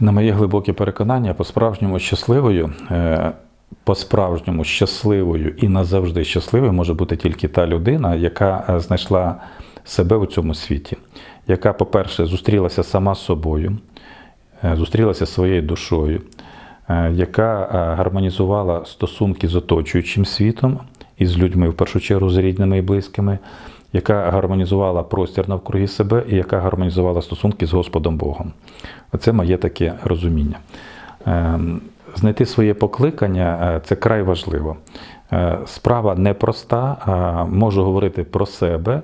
На моє глибоке переконання, по-справжньому щасливою, е, по-справжньому щасливою і назавжди щасливою може бути тільки та людина, яка е, знайшла себе у цьому світі, яка, по-перше, зустрілася сама з собою, е, зустрілася своєю душою, яка гармонізувала стосунки з оточуючим світом і з людьми, в першу чергу, з рідними і близькими, яка гармонізувала простір навкруги себе і яка гармонізувала стосунки з Господом Богом. Оце моє таке розуміння. Ем, Знайти своє покликання е, це край важливо. Е, Справа непроста. Можу говорити про себе,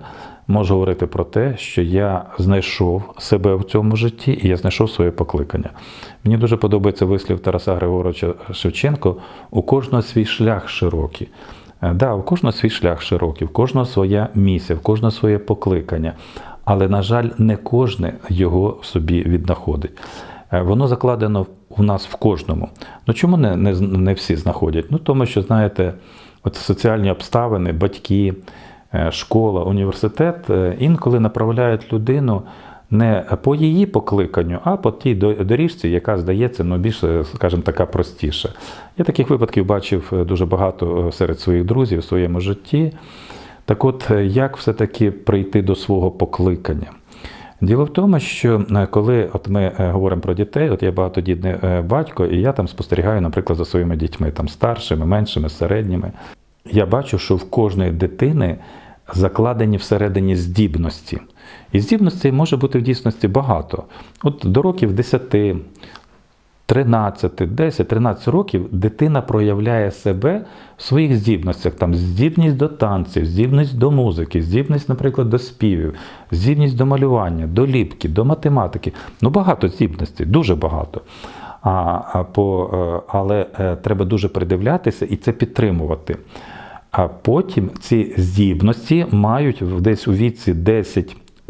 можу говорити про те, що я знайшов себе в цьому житті і я знайшов своє покликання. Мені дуже подобається вислів Тараса Григоровича Шевченко: у кожного свій шлях широкий. Е, Да, у кожного свій шлях широкий, в кожного своя місія, в кожного своє покликання. Але, на жаль, не кожне його в собі віднаходить. Е, Воно закладено у нас в кожному. Ну чому не, не, не всі знаходять? Ну тому що, знаєте, от соціальні обставини, батьки, е, школа, університет інколи направляють людину не по її покликанню, а по тій доріжці, яка здається ну, більш, е, скажімо, така простіша. Я таких випадків бачив е, дуже багато е, серед своїх друзів в своєму житті. Так от, як все-таки прийти до свого покликання? Діло в тому, що коли от ми говоримо про дітей, от я багатодітний батько, і я там спостерігаю, наприклад, за своїми дітьми, там старшими, меншими, середніми. Я бачу, що в кожної дитини закладені всередині здібності. І здібностей може бути в дійсності багато. От до років 10, 13, 10, 13 років дитина проявляє себе в своїх здібностях. Там здібність до танців, здібність до музики, здібність, наприклад, до співів, здібність до малювання, до ліпки, до математики. Ну, багато здібностей, дуже багато. А, по, е, але е, треба дуже придивлятися і це підтримувати. А потім ці здібності мають десь у віці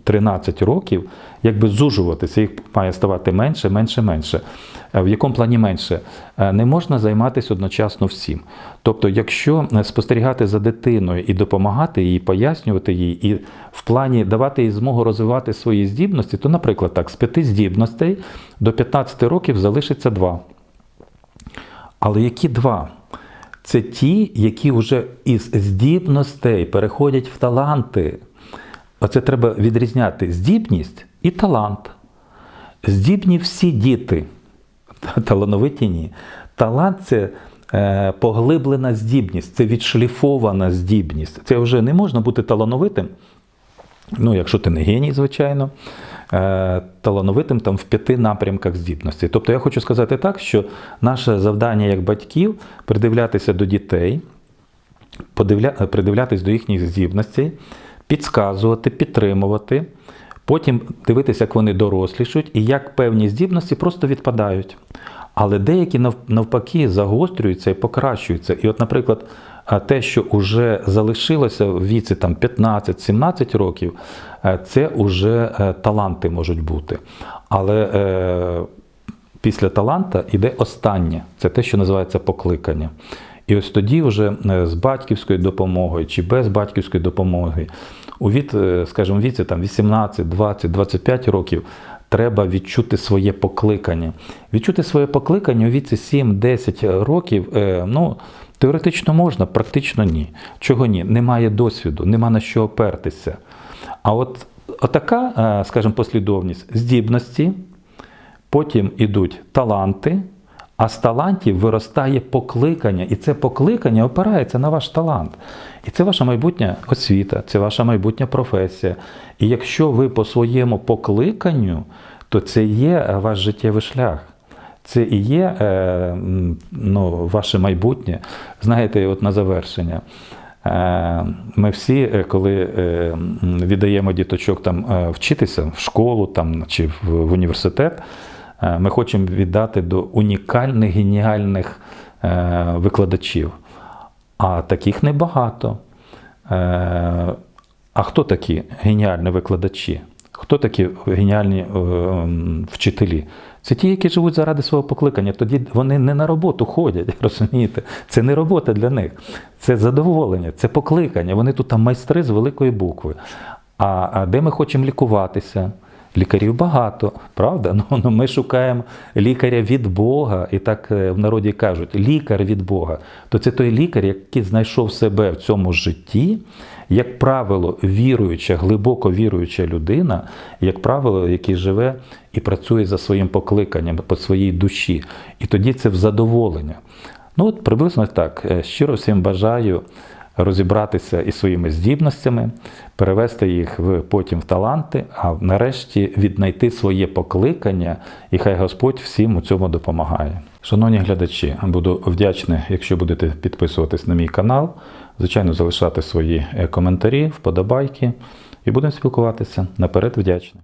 10-13 років якби зужуватися, їх має ставати менше, менше, менше. Е, В якому плані менше? Е, Не можна займатися одночасно всім. Тобто, якщо е, спостерігати за дитиною і допомагати їй, пояснювати їй, і в плані давати їй змогу розвивати свої здібності, то, наприклад, так, з п'яти здібностей до 15 років залишиться два. Але які два? Це ті, які вже із здібностей переходять в таланти. Оце треба відрізняти здібність і талант. Здібні всі діти, талановиті ні. Талант це е, поглиблена здібність, це відшліфована здібність. Це вже не можна бути талановитим. Ну, якщо ти не геній, звичайно, е, талановитим там в п'яти напрямках здібності. Тобто я хочу сказати так, що наше завдання як батьків придивлятися до дітей, подивля... придивлятись до їхніх здібностей, підказувати, підтримувати, потім дивитися, як вони дорослішують і як певні здібності просто відпадають. Але деякі навпаки загострюються і покращуються. І, от, наприклад, те, що вже залишилося в віці там 15-17 років, е, це вже е, таланти можуть бути. Але е, після таланта йде останнє це те, що називається покликання. І ось тоді, вже е, з батьківською допомогою чи без батьківської допомоги, у від, е, скажімо, віці там 18, 20, 25 років треба відчути своє покликання. Відчути своє покликання у віці 7-10 років, е, ну, теоретично можна, практично ні. Чого ні? Немає досвіду, нема на що опертися. А от отака, е, скажімо, послідовність здібності, потім ідуть таланти, а з талантів виростає покликання, і це покликання опирається на ваш талант. І це ваша майбутня освіта, це ваша майбутня професія. І якщо ви по своєму покликанню, то це є ваш життєвий шлях. Це і є е, ну, ваше майбутнє. Знаєте, от на завершення. Е, Ми всі, е, коли е, віддаємо діточок там е, вчитися в школу там, чи в університет, е, ми хочемо віддати до унікальних, геніальних е, викладачів. А таких небагато. Е, А хто такі геніальні викладачі? Хто такі геніальні е, вчителі? Це ті, які живуть заради свого покликання. Тоді вони не на роботу ходять, розумієте? Це не робота для них, це задоволення, це покликання. Вони тут там майстри з великої букви. А де ми хочемо лікуватися? Лікарів багато, правда? Ну, ну, ми шукаємо лікаря від Бога, і так е, в народі кажуть, лікар від Бога. То це той лікар, який знайшов себе в цьому житті, як правило, віруюча, глибоко віруюча людина, як правило, який живе і працює за своїм покликанням по своїй душі. І тоді це в задоволення. Ну, от приблизно так. Е, Щиро всім бажаю розібратися із своїми здібностями, перевести їх в потім в таланти, а нарешті віднайти своє покликання, і хай Господь всім у цьому допомагає. Шановні глядачі, буду вдячний, якщо будете підписуватись на мій канал, звичайно, залишати свої е, коментарі, вподобайки і будемо спілкуватися. Наперед вдячний.